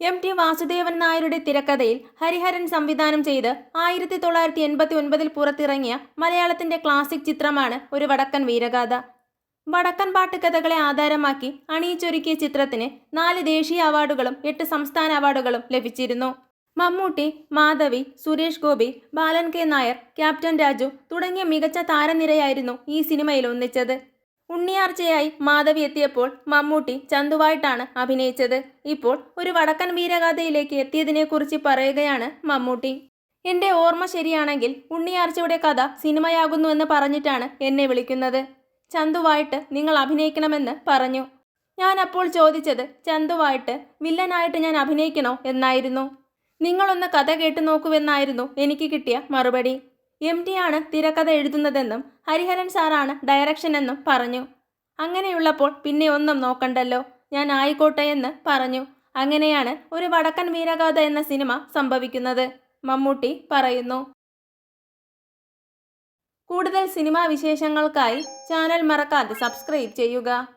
M T Vasudevan നായരുടെ തിരക്കഥയിൽ ഹരിഹരൻ സംവിധാനം ചെയ്ത് ആയിരത്തി തൊള്ളായിരത്തി എൺപത്തി ഒൻപതിൽ പുറത്തിറങ്ങിയ മലയാളത്തിന്റെ ക്ലാസിക് ചിത്രമാണ് ഒരു വടക്കൻ വീരഗാഥ. വടക്കൻ പാട്ടുകഥകളെ ആധാരമാക്കി അണിയിച്ചൊരുക്കിയ ചിത്രത്തിന് നാല് ദേശീയ അവാർഡുകളും എട്ട് സംസ്ഥാന അവാർഡുകളും ലഭിച്ചിരുന്നു. മമ്മൂട്ടി മാധവി സുരേഷ് ഗോപി ബാലൻ കെ നായർ ക്യാപ്റ്റൻ രാജു തുടങ്ങിയ മികച്ച താരനിരയായിരുന്നു ഈ സിനിമയിൽ ഒന്നിച്ചത്. ഉണ്ണിയാർച്ചയായി മാധവി എത്തിയപ്പോൾ മമ്മൂട്ടി ചന്തുവായിട്ടാണ് അഭിനയിച്ചത്. ഇപ്പോൾ ഒരു വടക്കൻ വീരഗാഥയിലേക്ക് എത്തിയതിനെക്കുറിച്ച് പറയുകയാണ് മമ്മൂട്ടി. എന്റെ ഓർമ്മ ശരിയാണെങ്കിൽ ഉണ്ണിയാർച്ചയുടെ കഥ സിനിമയാകുന്നുവെന്ന് പറഞ്ഞിട്ടാണ് എന്നെ വിളിക്കുന്നത്. ചന്തുവായിട്ട് നിങ്ങൾ അഭിനയിക്കണമെന്ന് പറഞ്ഞു. ഞാൻ അപ്പോൾ ചോദിച്ചത് ചന്തുവായിട്ട് വില്ലനായിട്ട് ഞാൻ അഭിനയിക്കണോ? എന്നായിരുന്നു. നിങ്ങളൊന്ന് കഥ കേട്ടു നോക്കുവെന്നായിരുന്നു എനിക്ക് കിട്ടിയ മറുപടി. എം ആണ് തിരക്കഥ എഴുതുന്നതെന്നും ഹരിഹരൻ സാറാണ് ഡയറക്ഷൻ എന്നും പറഞ്ഞു. അങ്ങനെയുള്ളപ്പോൾ പിന്നെ ഒന്നും നോക്കണ്ടല്ലോ. ഞാൻ ആയിക്കോട്ടെ എന്ന് പറഞ്ഞു. അങ്ങനെയാണ് ഒരു വടക്കൻ വീരഗാഥ എന്ന സിനിമ സംഭവിക്കുന്നത്. മമ്മൂട്ടി പറയുന്നു. കൂടുതൽ സിനിമാ വിശേഷങ്ങൾക്കായി ചാനൽ മറക്കാതെ സബ്സ്ക്രൈബ് ചെയ്യുക.